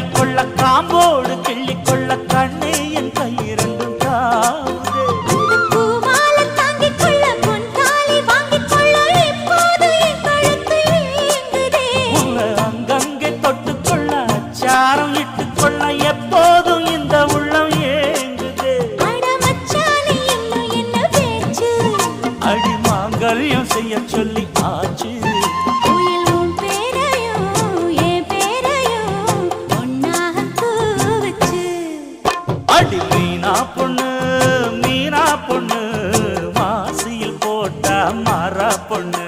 கிள்ளிக்கொள்ள காம்போடு கிள்ளிக்கொள்ள கண்ணு என் கையிரண்டும் எப்போதும் இந்த உள்ளம் ஏங்குதே. அடி மாங்கல்யம் செய்ய சொல்லி ஆச்சு. ஆடி மீனா பொண்ணு மீனா பொண்ணு. மாசியில் போட்ட மர பொண்ணு.